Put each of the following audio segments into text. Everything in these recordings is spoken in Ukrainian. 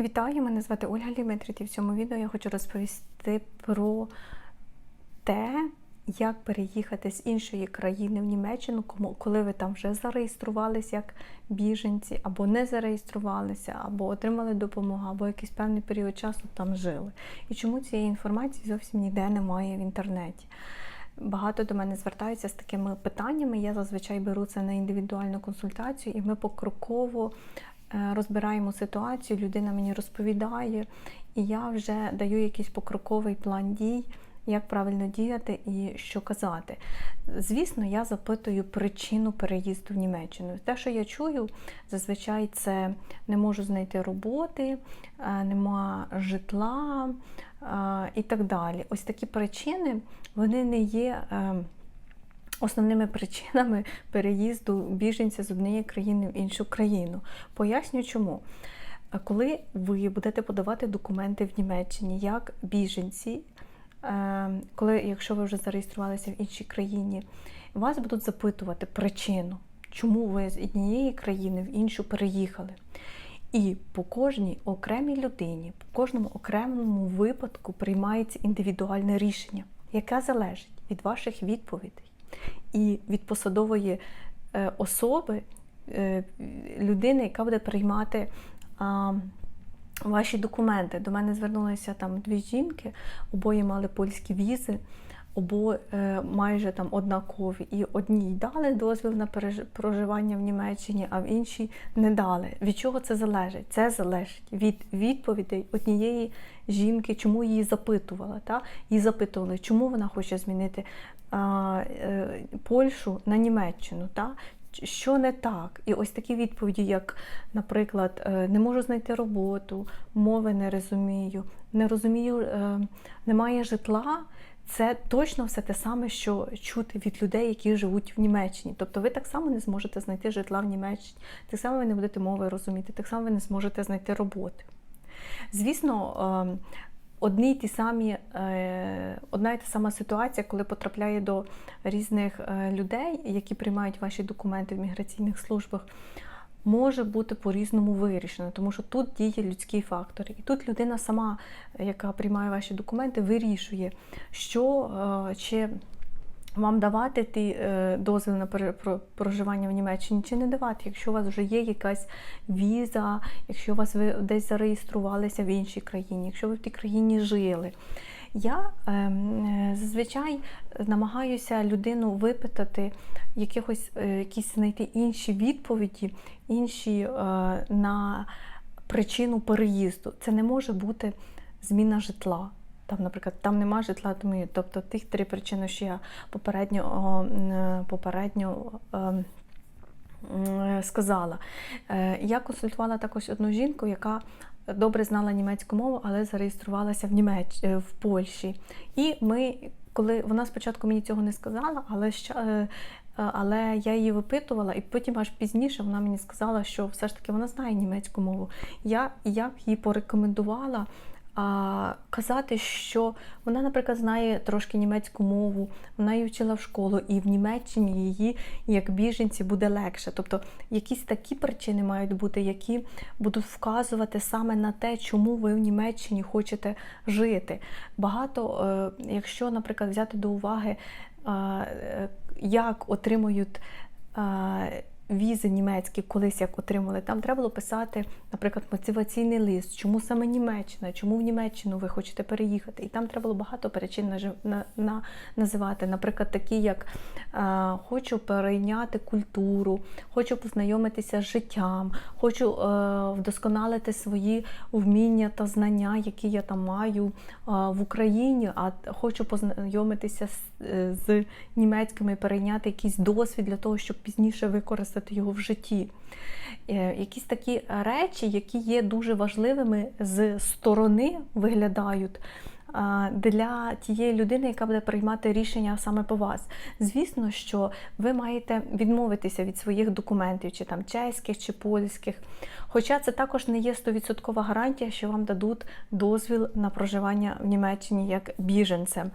Вітаю, мене звати Ольга Ліметрит, і в цьому відео я хочу розповісти про те, як переїхати з іншої країни в Німеччину, коли ви там вже зареєструвалися як біженці, або не зареєструвалися, або отримали допомогу, або якийсь певний період часу там жили. І чому цієї інформації зовсім ніде немає в інтернеті. Багато до мене звертаються з такими питаннями. Я зазвичай беру це на індивідуальну консультацію, і ми покроково розбираємо ситуацію. Людина мені розповідає, і я вже даю якийсь покроковий план дій, як правильно діяти і що казати. Звісно, я запитую причину переїзду в Німеччину. Те, що я чую, зазвичай це не можу знайти роботи, е, нема житла е, і так далі. Ось такі причини вони не є. Е, Основними причинами переїзду біженця з однієї країни в іншу країну. Поясню чому. Коли ви будете подавати документи в Німеччині як біженці, е, коли, якщо ви вже зареєструвалися в іншій країні, вас будуть запитувати причину, чому ви з однієї країни в іншу переїхали. І по кожній окремій людині, по кожному окремому випадку приймається індивідуальне рішення, яке залежить від ваших відповідей і від посадової е, особи, е, людини, яка буде приймати ваші документи. До мене звернулися там дві жінки, обоє мали польські візи. Обо е, майже там однакові, і одній дали дозвіл на проживання в Німеччині, а в іншій не дали. Від чого це залежить? Це залежить від відповідей однієї жінки, чому її запитувала. Та? Її запитували, чому вона хоче змінити а, е, Польщу на Німеччину. Та? Що не так? І ось такі відповіді, як, наприклад, е, не можу знайти роботу, мови не розумію, не розумію, немає житла. Це точно все те саме, що чути від людей, які живуть в Німеччині. Тобто ви так само не зможете знайти житла в Німеччині, так само ви не будете мови розуміти, так само ви не зможете знайти роботи. Звісно, ем, одні й ті самі, е, одна й та сама ситуація, коли потрапляє до різних е, людей, які приймають ваші документи в міграційних службах, може бути по-різному вирішено, тому що тут діє людський фактор. І тут людина сама, яка приймає ваші документи, вирішує, що е, чи вам давати ті е, дозвіл на проживання в Німеччині чи не давати, якщо у вас вже є якась віза, якщо у вас ви десь зареєструвалися в іншій країні, якщо ви в тій країні жили. Я ем, е, зазвичай намагаюся людину випитати, якихось, е, якісь знайти інші відповіді, інші е, на причину переїзду. Це не може бути зміна житла. Там, наприклад, там нема житла, тому тобто тих три причини, що я попередньо, е, попередньо сказала. Е, Я консультувала також одну жінку, яка добре знала німецьку мову, але зареєструвалася в Німеч... е, в Польщі. І ми, коли вона спочатку мені цього не сказала, але ща- е, е, але я її випитувала, і потім аж пізніше вона мені сказала, що все ж таки вона знає німецьку мову. Я як їй порекомендувала а, казати, що вона, наприклад, знає трошки німецьку мову, вона її вчила в школу, і в Німеччині її як біженці буде легше. Тобто якісь такі причини мають бути, які будуть вказувати саме на те, чому ви в Німеччині хочете жити. Багато, е, якщо, наприклад, взяти до уваги, е, як отримують. Візи німецькі колись як отримали, там треба було писати, наприклад, мотиваційний лист, чому саме Німеччина, чому в Німеччину ви хочете переїхати. І там треба було багато причин на, на, називати. Наприклад, такі, як е, хочу перейняти культуру, хочу познайомитися з життям, хочу е, вдосконалити свої вміння та знання, які я там маю е, в Україні, а хочу познайомитися з, е, з німецькими, перейняти якийсь досвід для того, щоб пізніше використати його в житті. Е, Якісь такі речі, які є дуже важливими з сторони, виглядають. Для тієї людини, яка буде приймати рішення саме по вас, звісно, що ви маєте відмовитися від своїх документів, чи там чеських, чи польських. Хоча це також не є 100% гарантія, що вам дадуть дозвіл на проживання в Німеччині як біженцем.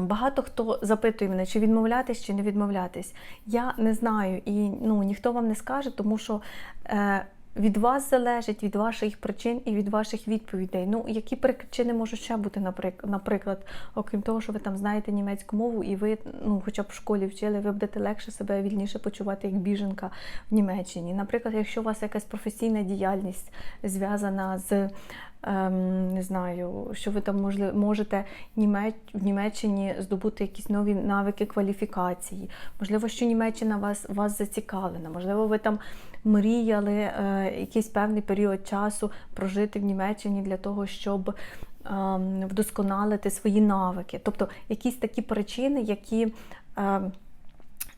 Багато хто запитує мене, чи відмовлятись, чи не відмовлятись. Я не знаю, і ну, ніхто вам не скаже, тому що е, від вас залежить, від ваших причин і від ваших відповідей. Ну, які причини можуть ще бути, наприк- наприклад, окрім того, що ви там знаєте німецьку мову, і ви, ну, хоча б в школі вчили, ви будете легше себе вільніше почувати як біженка в Німеччині. Наприклад, якщо у вас якась професійна діяльність зв'язана з ем, не знаю, що ви там можли, можете в Німеччині здобути якісь нові навики кваліфікації. Можливо, що Німеччина вас, вас зацікавлена, можливо, ви там мріяли е, якийсь певний період часу прожити в Німеччині для того, щоб ем, вдосконалити свої навики. Тобто якісь такі причини, які.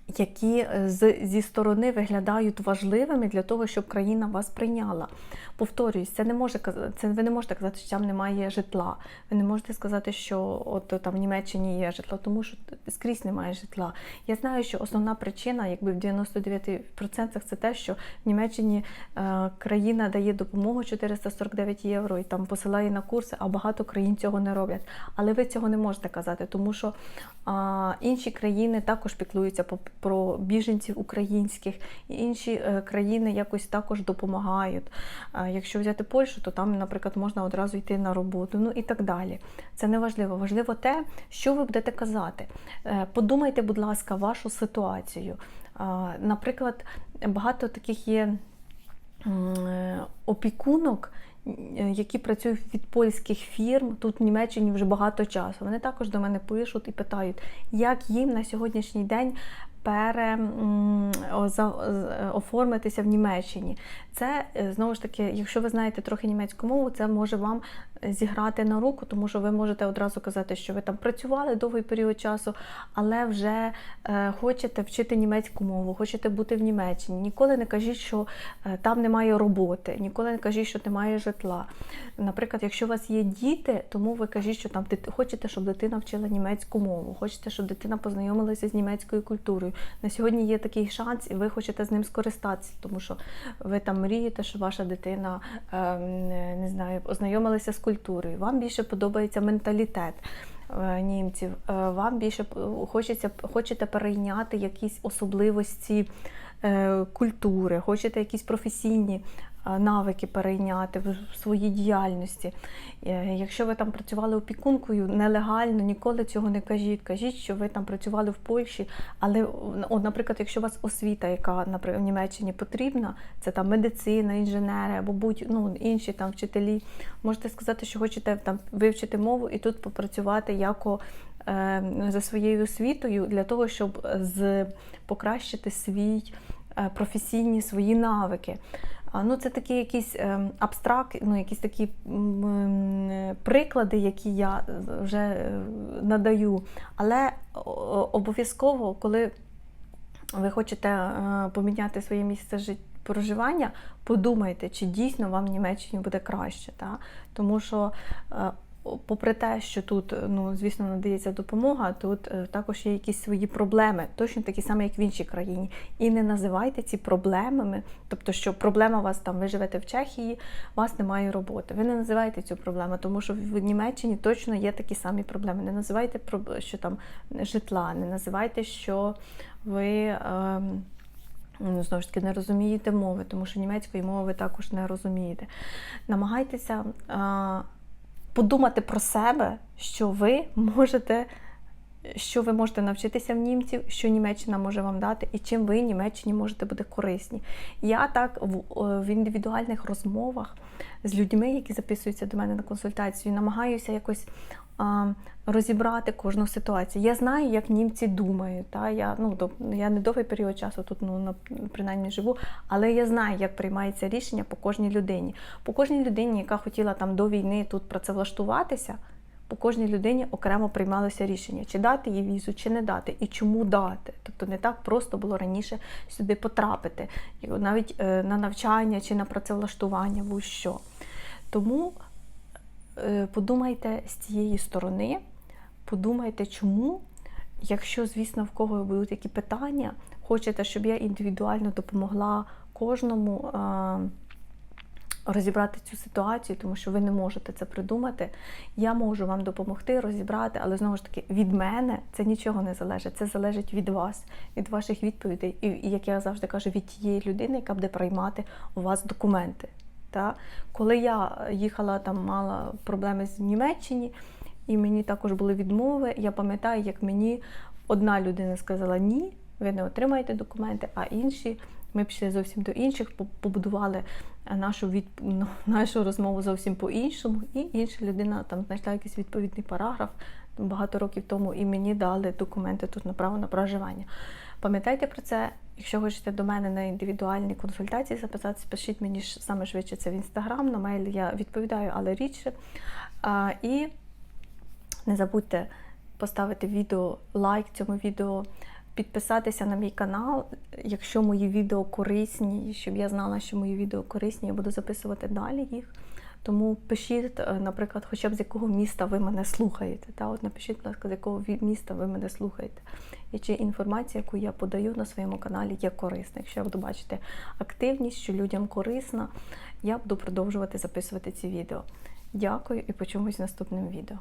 Які е, зі сторони виглядають важливими для того, щоб країна вас прийняла. Повторюсь, це не може це ви не можете казати, що там немає житла. Ви не можете сказати, що от там в Німеччині є житло, тому що скрізь немає житла. Я знаю, що основна причина, якби в 99% це те, що в Німеччині е, країна дає допомогу 449 євро і там посилає на курси, а багато країн цього не роблять. Але ви цього не можете казати, тому що а, інші країни також піклуються по- про біженців українських, і інші е, країни якось також допомагають. Якщо взяти Польщу, то там, наприклад, можна одразу йти на роботу, ну і так далі. Це не важливо. Важливо те, що ви будете казати. Е, Подумайте, будь ласка, вашу ситуацію. Наприклад, багато таких є е, опікунок, е, які працюють від польських фірм тут в Німеччині вже багато часу. Вони також до мене пишуть і питають, як їм на сьогоднішній день пере оформитися в Німеччині. Це е, знову ж таки, якщо ви знаєте трохи німецьку мову, це може вам зіграти на руку, тому що ви можете одразу казати, що ви там працювали довгий період часу, але вже е, хочете вчити німецьку мову, хочете бути в Німеччині. Ніколи не кажіть, що е, там немає роботи, ніколи не кажіть, що немає житла. Наприклад, якщо у вас є діти, тому ви кажіть, що там хочете, щоб дитина вчила німецьку мову, хочете, щоб дитина познайомилася з німецькою культурою. На сьогодні є такий шанс, і ви хочете з ним скористатися, тому що ви там мрієте, що ваша дитина ем, не знаю, ознайомилася з культурою. Вам більше подобається менталітет е, німців. Е, Вам більше хочеться хочете перейняти якісь особливості е, культури, хочете якісь професійні навики перейняти в своїй діяльності. Е, Якщо ви там працювали опікункою нелегально, ніколи цього не кажіть. Кажіть, що ви там працювали в Польщі, але, от, наприклад, якщо у вас освіта, яка наприклад, в Німеччині потрібна, це там медицина, інженери або будь ну, інші там вчителі, можете сказати, що хочете там вивчити мову і тут попрацювати яко е, за своєю освітою для того, щоб з покращити свій е, професійні свої навики. Ну, це такі якісь ем, абстракт, ну, якісь такі приклади, які я вже е, надаю. Але обов'язково, коли ви хочете е, поміняти своє місце життя. Проживання, подумайте, чи дійсно вам в Німеччині буде краще. Та? Тому що, е, попри те, що тут, ну, звісно, надається допомога, тут е, також є якісь свої проблеми, точно такі самі, як в іншій країні. І не називайте ці проблемами, тобто, що проблема у вас там, ви живете в Чехії, у вас немає роботи. Ви не називаєте цю проблему, тому що в Німеччині точно є такі самі проблеми. Не називайте що там житла, не називайте, що ви. ем, Ну, знову ж таки, не розумієте мови, тому що німецької мови ви також не розумієте. Намагайтеся а, подумати про себе, що ви можете, що ви можете навчитися в німців, що Німеччина може вам дати, і чим ви Німеччині можете бути корисні. Я так в, в індивідуальних розмовах з людьми, які записуються до мене на консультацію, намагаюся якось розібрати кожну ситуацію. Я знаю, як німці думають. Та? Я, ну, я не довгий період часу тут ну, на, принаймні живу, але я знаю, як приймається рішення по кожній людині. По кожній людині, яка хотіла там до війни тут працевлаштуватися, по кожній людині окремо приймалося рішення, чи дати їй візу, чи не дати, і чому дати. Тобто не так просто було раніше сюди потрапити, навіть е, на навчання чи на працевлаштування, будь-що. Тому е, подумайте з цієї сторони, подумайте, чому. Якщо, звісно, в кого будуть які питання, хочете, щоб я індивідуально допомогла кожному, розібрати цю ситуацію, тому що ви не можете це придумати. Я можу вам допомогти розібрати, але знову ж таки від мене це нічого не залежить. Це залежить від вас, від ваших відповідей, і, як я завжди кажу, від тієї людини, яка буде приймати у вас документи. Та? Коли я їхала там, мала проблеми з Німеччині, і мені також були відмови. Я пам'ятаю, як мені одна людина сказала ні, ви не отримаєте документи, а інші. Ми пішли зовсім до інших, побудували нашу від... ну, нашу розмову зовсім по-іншому, і інша людина там знайшла якийсь відповідний параграф багато років тому, і мені дали документи тут на право на проживання. Пам'ятайте про це. Якщо хочете до мене на індивідуальні консультації записатися, пишіть мені саме швидше це в інстаграм, на мейл я відповідаю, але рідше. А, і не забудьте поставити відео лайк цьому відео, підписатися на мій канал, якщо мої відео корисні, щоб я знала, що мої відео корисні, я буду записувати далі їх. Тому пишіть, е, наприклад, хоча б з якого міста ви мене слухаєте. Та? От напишіть, будь ласка, з якого міста ви мене слухаєте. І чи інформація, яку я подаю на своєму каналі, є корисна. Якщо я буду бачити активність, що людям корисна, я буду продовжувати записувати ці відео. Дякую і почуємось в наступному відео.